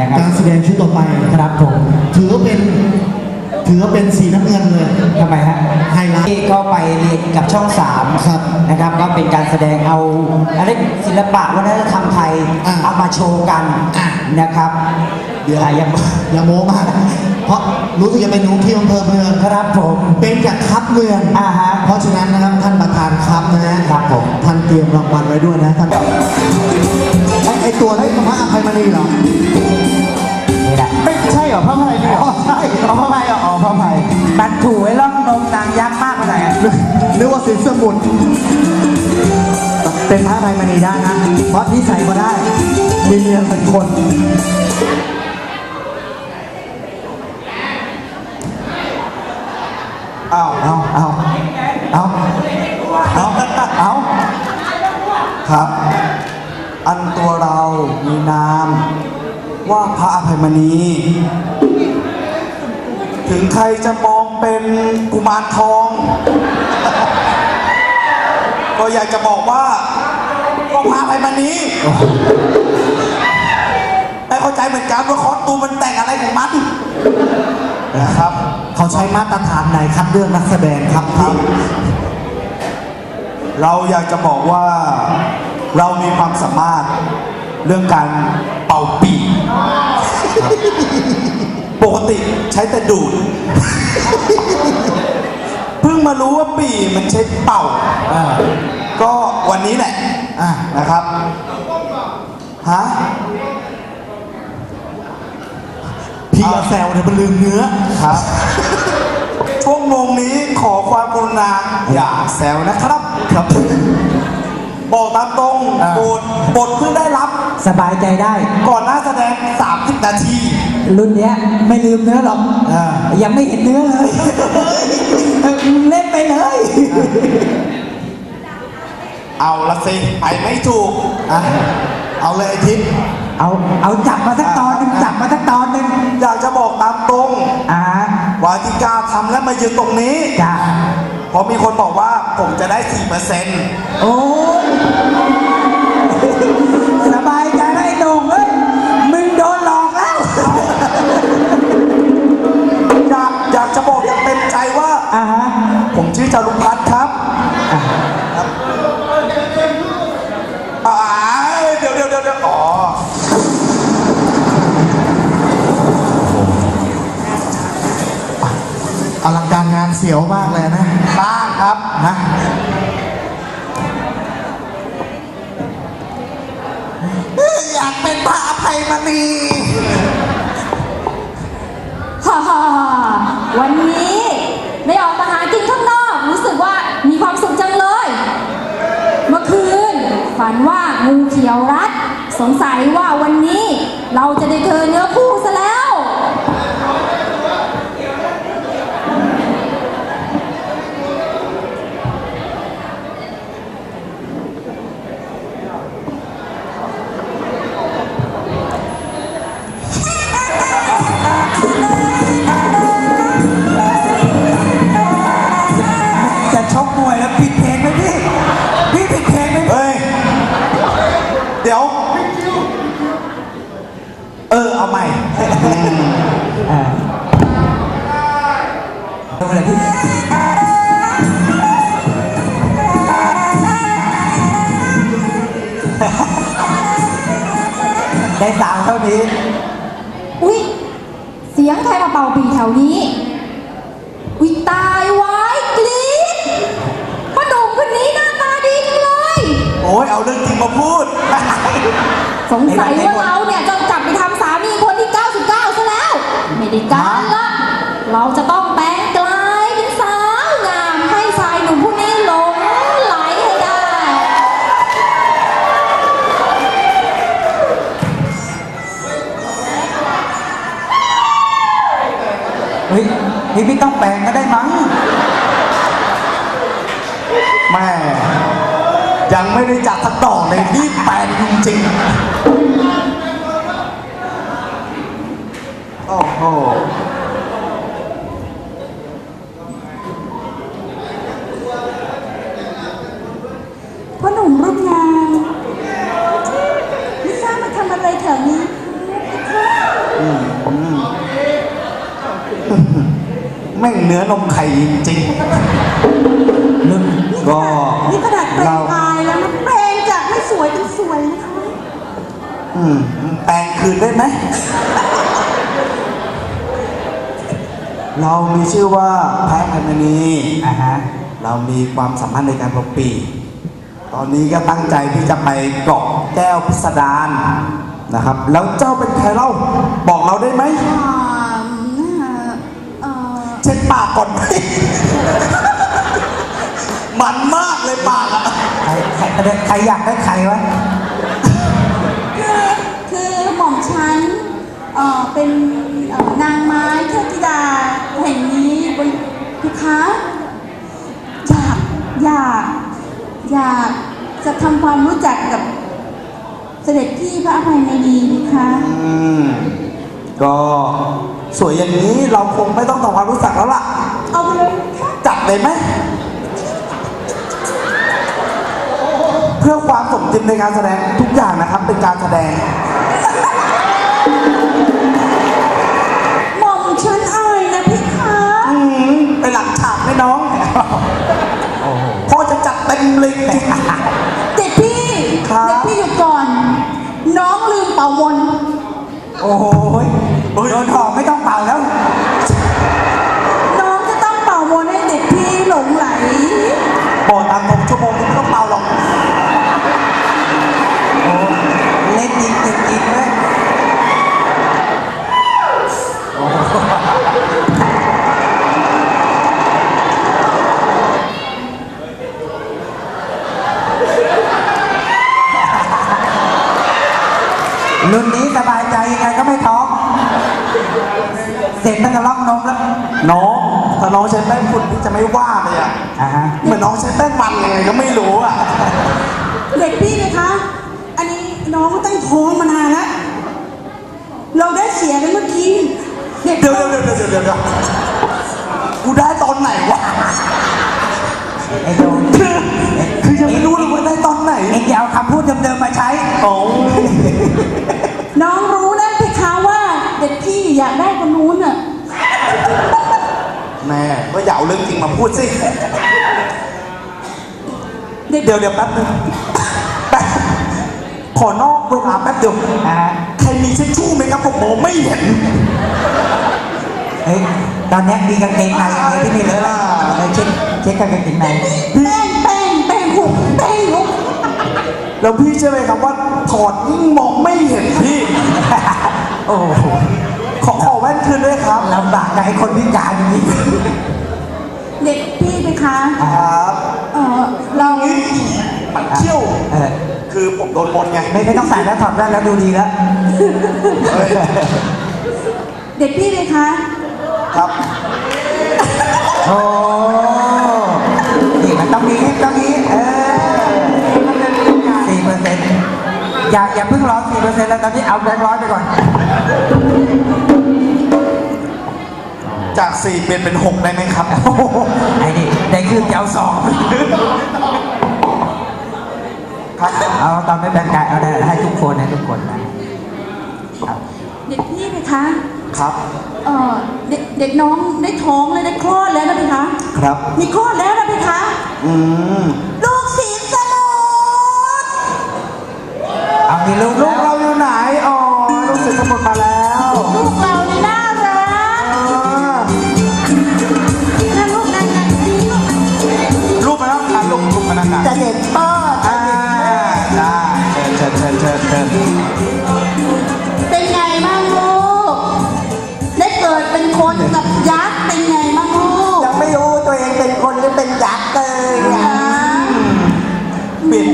นะครับการแสดงชุดต่อไปครับผมถือว่าเป็นถือว่าเป็นสีน้ำเงินเลยทำไมฮะไฮไลท์ที่ก็ไปเรียนกับช่องสามครับนะครับ ก็เป็นการแสดงเอาอะไรศิลปะวัฒนธรรมไทยอะเอามาโชว์กันอะนะครับเดี๋ยวอะยังอย่าโม้มากเพราะรู้สึกจะเป็นหนูที่อำเภอเมืองครับผมเป็นจากครับเมืองอ่าฮะเพราะฉะนั้นนะครับท่านประธานครับนะฮะครับผมท่านเตรียมรางวัลไว้ด้วยนะท่านไอ้ไอ้ตัวนี้พระอภัยมณีเหรอ กว่าสินสมุนเป็นพระอภัยมณีได้นะ เพราะนิสัยก็ได้ มีเมียเป็นคน เอาเอาเอาเอาเอาเอาครับ อันตัวเรามีนาม ว่าพระอภัยมณี ถึงใครจะมองเป็นกุมารทอง ก็อยากจะบอกว่าก็พาไปมันนี้ไม่เข้าใจเหมือนกันว่าคอสตูมมันแต่งอะไรของมันนะครับ เขาใช้มาตรฐานไหนคัดเลือกนักแสดงครับครับ เราอยากจะบอกว่าเรามีความสามารถเรื่องการเป่าปีกครับปกติใช้แต่ดูดเพิ่งมารู้ว่าปีมันใช้เป่าก็วันนี้แหละนะครับฮะพี่อย่าแซวเนี่ยมันลืมเนื้อ ครับ ช่วงงงนี้ขอความกรุณาอย่าแซวนะครับ ครับ บอกตามตรงอ่า บทบทเพิ่งได้รับสบายใจได้ ก่อนหน้าแสดง 30 นาที รุ่นเนี้ยไม่ลืมเนื้อหรอก อ่า ยังไม่เห็นเนื้อเลย เออมึงเล่นไปเลย เอาละสิไปไม่ถูกอะเอาเลยไอ้ทิศเอาเอาจับมาสักตอนหนึ่งอ่าจับมาสักตอนหนึ่งอยากจะบอกตามตรงอ่าว่าที่กล้าทำและมายืนตรงนี้จ้าเพราะมีคนบอกว่าผมจะได้4%โอ้ยส ผมชื่อจารุพัฒน์ครับอ่าเดี๋ยวเดี๋ยวเดี๋ยวเดี๋ยวอ๋ออลังการงานเสียวมากเลยนะบ้างครับนะอยากเป็นพระอภัยมณีฮ่าฮ่าฮ่าวันนี้ได้ออกมาหากินข้างนอก รู้สึกว่ามีความสุขจังเลย เมื่อคืน ฝันว่างูเขียวรัด สงสัยว่าวันนี้เราจะได้เจอเนื้อคู่ซะแล้ว ทำอะไรพี่ได้สามเท่านี้ อุ๊ย เสียงใครมาเป่าปีแถวนี้ อุ๊ย ตายไว้กรี๊ดพ่อหนุ่มคนนี้หน้าตาดีจังเลย โอ้ยเอาเรื่องจริงมาพูด สงสัยว่าเราเนี่ยจะจับไปทำสามีคนที่ 99ซะแล้ว ไม่ได้การละ เราจะต้องแปลงกล พี่ไม่ต้องแปลงก็ได้มั้งแม่ยังไม่ได้จัดสักดอกเลยนี่แปลงจริงๆโอ้โห พ่อหนุ่มรูปงามไม่ทราบมาทำอะไรแถวนี้คะ เนื้อนมไข่จริงรุ่นๆก็นี่ขนาดแปลเรางกายแล้วนะแปลงจากไม่สวยเป็นสวยนะคะอืมแปลงคืนได้ไหม เรามีชื่อว่าแพะพันมณีอ่าฮะ เรามีความสัมพันธ์ในการปกปี ตอนนี้ก็ตั้งใจที่จะไปเกาะแก้วพิสดารนะครับ แล้วเจ้าเป็นใครเล่า บอกเราได้ไหมอ่าเอ่อเช็ดปากก่อนไหมมันมากเลยปากอะใครใครใครอยากได้ใครวะ คือคือหม่อมฉันเอ่อเป็นเอ่อนางไม้เทพธิดาแห่งนี้บนพี่คะอยากอยากอยากจะทำความรู้จักกับเสด็จพี่พระอภัยมณีพี่คะ อืม ก็สวยอย่างนี้เราคงไม่ต้องทำความรู้จักแล้วล่ะ เอาไปเลยค่ะจัดเลยไหม เพื่อความสมจริงในการแสดงทุกอย่างนะครับ เป็นการแสดง หม่อมฉันอายนะพี่คะอืมไปหลังฉากไหมน้องพ่อจะจัดเต็มเลยจริงเด็กพี่ ครับ เด็กพี่หยุดก่อน น้องลืมเป่ามนต์ โอ้โหโดนหอกไม่ต้องเป่าแล้ว น้องจะต้องเป่ามนต์ให้เด็กพี่หลงไหล บอกตามตรงชั่วโมงนึงไม่ต้องเป่าหรอก โอ้เล่นจริงจริงจริงเลยโอ้โหรุ่นนี้สบายใจยังไงก็ไม่ท้อง เสร็จตั้งแต่ล็อกนมแล้ว น้องถ้าน้องใช้แป้งฝุ่นพี่จะไม่ว่าเลยอะอ่าฮะเหมือนน้องใช้แป้งมันยังไงก็ไม่รู้อะเด็กพี่นะคะ อันนี้น้องก็ตั้งท้องมานานแล้ว เราได้เสียกันเมื่อกี้เด็กเดี๋ยวเดี๋ยวเดี๋ยวเดี๋ยวเดี๋ยวเดี๋ยวกูได้ตอนไหนวะไอ้โดนคือคือยังไม่รู้เลยว่าได้ตอนไหนเอ็งจะเอาคำพูดเดิมๆมาใช้โอ้น้องรู้นะพี่คะว่า เด็กพี่อยากได้คนนู้นน่ะ แม่ก็อย่าเอาเรื่องจริงมาพูดสิเด็กเดี๋ยวเดี๋ยวแป๊บนึงแป๊บขอนอกเวลาแป๊บเดียวอ่าฮะใครมีเช็ดชู่ไหมครับผมมองไม่เห็นเฮ้ยตอนเนี้ยมีกางเกงในอะไรที่มีเลยละเออเช็คเช็คกับกางเกงในแป้งแป้งแป้งหุบแป้งหุบแล้วพี่เชื่อไหมครับว่าถอดยิ่งมองไม่เห็นพี่ โอ้โหขอขอแว่ นคืนด้วยครับลำบากกับไอ้คนพิการอย่างนี้เด็กพี่ไหมคะ ครับเออเรามันเขี้ยวเออคือผมโดนบนไงไม่ไม่ต้องใส่แล้วถอดแว่นแล้วดูดีแล้ว เฮ้ยเด็กพี่ไหมคะ ครับโอ้นี่มันต้องมีต้องมีเออสี่เปอร์เซ็นต์อย่าอย่าเพิ่งร้อนสี่เปอร์เซ็นต์แล้วตอนนี้เอาแบงค์ร้อยไปก่อน จาก4เปลี่ยนเป็น6ได้ไหมครับ โอ้โหไอ้นี่ได้ขึ้นจะเอาสองครับเอาตอนไม่แบ่งกันเอาได้ให้ทุกคนให้ทุกคนนะครับ เด็กพี่ไหมคะครับ เออเด็กเด็กน้องได้ท้องเลยได้คลอดแล้วนะพี่คะครับ มีคลอดแล้วนะพี่คะอืมลูกสีสมุทรเอามีลูก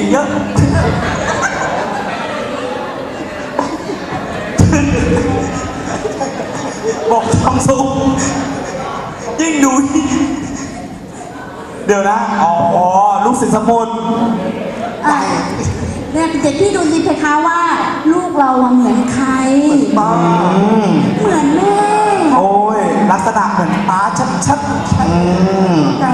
เปลี่ยนไปเยอะบอกทำซุงยิ่งดูยิ่งเดี๋ยวนะ อ๋อ ลูกศิษย์สมุทรอะเนี่ยเด็กพี่ดูสิเพคะว่า ลูกเราอะเหมือนใครป้าเหมือนแม่ โอ้ย ลักษณะเหมือนป้าชัดๆอืมแต่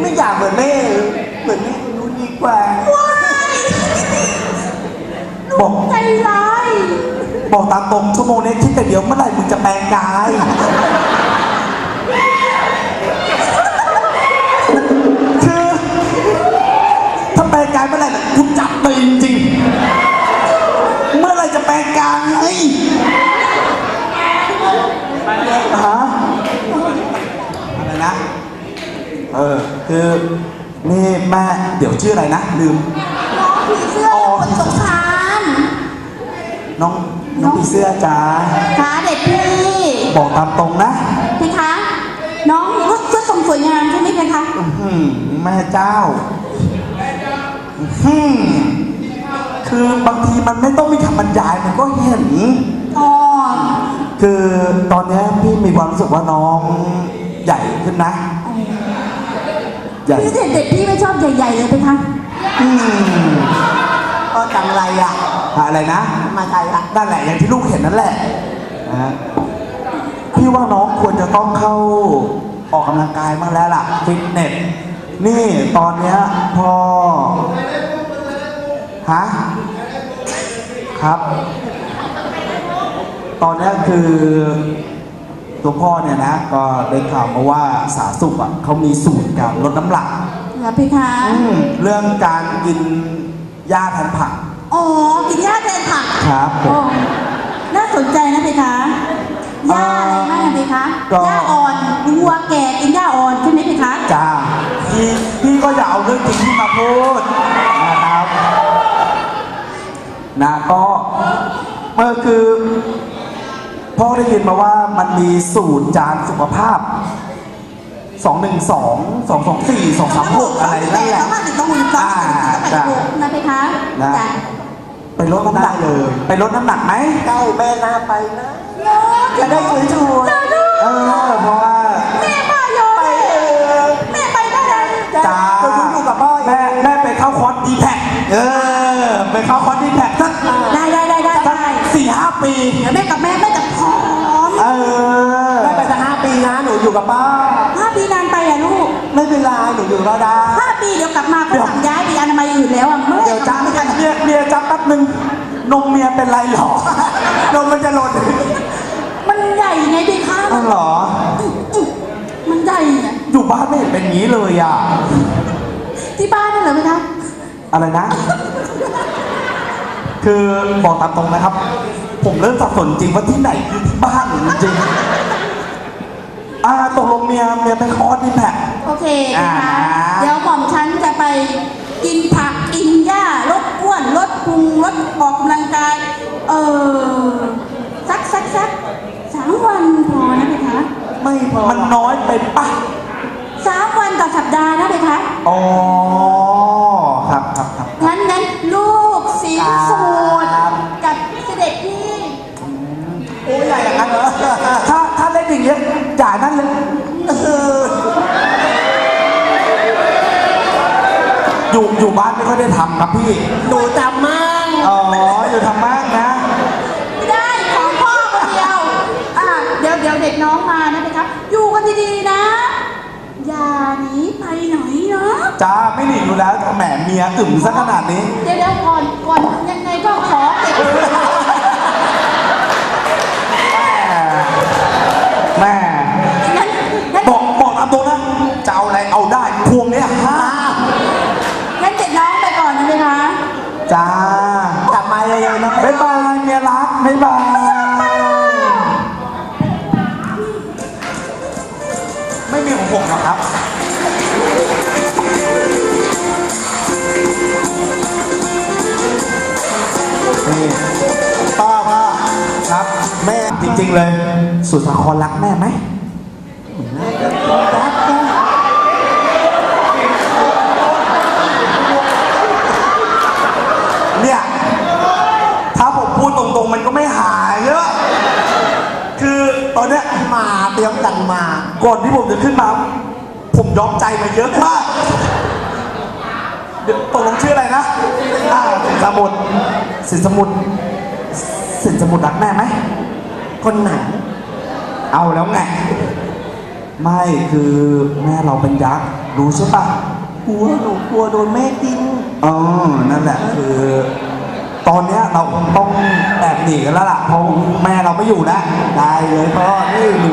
ไม่อยากเหมือนแม่เหมือนแม่ ไร บอกตามตรงชั่วโมงนี้คิดแต่เดี๋ยวเมื่อไหร่มึงจะแปลงกายคือถ้าแปลงกายเมื่อไหร่กูจับตีจริงเมื่อไหร่จะแปลงกายไงฮะอะไรนะ เออ คือนี่แม่เดี๋ยวชื่ออะไรนะ ลืม ผีเสื้อคนสง น้องน้องผีเสื้อจ้าขาเด็ดพี่บอกตามตรงนะพี่คะ น้องรถเสื้อทรงสวยงามใช่ไหมพี่คะอื้อหือแม่เจ้าอื้อหือคือบางทีมันไม่ต้องมีคำบรรยายมันก็เห็นอ๋อคือตอนเนี้ยพี่มีความรู้สึกว่าน้องใหญ่ขึ้นนะใหญ่พี่เด็ดเด็ดพี่ไม่ชอบใหญ่ๆเลยพี่คะอืม ก็จังไรอะอะไรนะ มาใครอะนั่นแหละอย่างที่ลูกเห็นนั่นแหละนะฮะพี่ว่าน้องควรจะต้องเข้าออกกำลังกายมางแล้วล่ะฟิตเนสนี่ตอนเนี้ยพอฮะครับ ตอนเนี้ยคือตัวพ่อเนี่ยนะ ก็ได้ข่าวมาว่าสาธารณสุขอะเขามีสูตรการลดน้ำหนักเหรอพี่คะอืมเรื่องการกิน หญ้าแทนผักอ๋อ กินหญ้าแทนผักครับผโอ้ม น่าสนใจนะพี่คะหญ้าอะไรบ้างอะพี่คะก็ หญ้าอ่อนวัวแก่กินหญ้าอ่อนใช่ไหมพี่คะ จ้าพี่พี่ก็อย่าเอาเรื่องจริงที่มาพูดนะครับนะก็เมื่อคือพ่อได้ยินมาว่ามันมีสูตรจานสุขภาพ 212 224 236อะไรนั่นแหละ ต้องมาถึงต้องมือต้องอ่าต้องไปถูกนะพี่คะนะจ้ะไปลดน้ำหนักเลย ไปลดน้ำหนักไหมใกล้แม่นาไปนะเนาะจะได้สวยสวยจ้าลูกเออเพราะว่าแม่มาโยนแม่ไปได้ยังจ้าจะอยู่กับพ่อแม่แม่ไปเข้าคอร์สดีแท็กเออไปเข้าคอร์สดีแท็กสักได้ได้ได้ได้สักได้สี่ห้าปีเดี๋ยวแม่กับแม่แม่จะพร้อมเออแม่ไปสักห้าปีนะหนูอยู่กับป้าห้า ปีนานไปอะลูกไม่เป็นไรหนูอยู่กับเราได้ ห้าปีเดี๋ยวกลับมาก็สั่งย้ายไปอนามัยอื่นแล้วอะเมื่อไหร่เดี๋ยวกลัจ้าบมาไม่ทันเมียเมียจ้าแป๊บนึงนมเมียเป็นไรหรอนมมันจะหล่นมันใหญ่ไงพี่คะอ๋อเหรอ มันใหญ่อะอยู่บ้านไม่เห็นเป็นงี้เลยอะ ที่บ้านนั่นเหรอพี่คะอะไรนะ คือบอกตามตรงนะครับ ผมเริ่มสับสนจริงว่าที่ไหนคือที่บ้านจริงๆ อ่าตกลงเมียเมียไปคอร์สดีแท็กโอเคนะคะ อ่า เดี๋ยวหม่อมฉันจะไปกินผักกินหญ้าลดอ้วนลดพุงลดออกกำลังกาย เออสักสักสักสามวันพอนะพี่คะไม่พอมันน้อยไปปะสามวันต่อสัปดาห์นะพี่คะอ๋อครับครับครับงั้นงั้น อยู่อยู่บ้านไม่ค่อยได้ทำครับพี่ หนูจำมั่งอ๋อ อยู่ทำมากนะ ไม่ได้ของพ่อคนเดียวอะเดี๋ยวเดี๋ยวเด็กน้องมานะพี่คะอยู่กันดีๆนะ อย่าหนีไปไหนนะจ้าไม่หนีอยู่แล้วแหมเมียอึมซะขนาดนี้ เดี๋ยวเดี๋ยวก่อนก่อนยังไงก็ขอเก็บแม่งั้น ริงๆเลย สุสาครรักแม่ไหมรักเนี่ย ถ้าผมพูดตรงๆ มันก็ไม่หายเยอะ คือตอนเนี้ยมาเตรียมกันมา ก่อนที่ผมจะขึ้นมา ผมยอมใจมาเยอะมากเดี๋ยวตกลงชื่ออะไรนะอ่าสินสมุดสินสมุดสินสมุดรักแม่ไหม คนไหน เอาแล้วไง ไม่คือแม่เราเป็นยักษ์รู้ใช่ปะกลัวหนูกลัวโดนแม่กินเออนั่นแหละคือ ตอนเนี้ยเราคงต้องแอบหนีกันแล้วล่ะเพราะแม่เราไม่อยู่แล้วได้เลยพ่อนี่หนู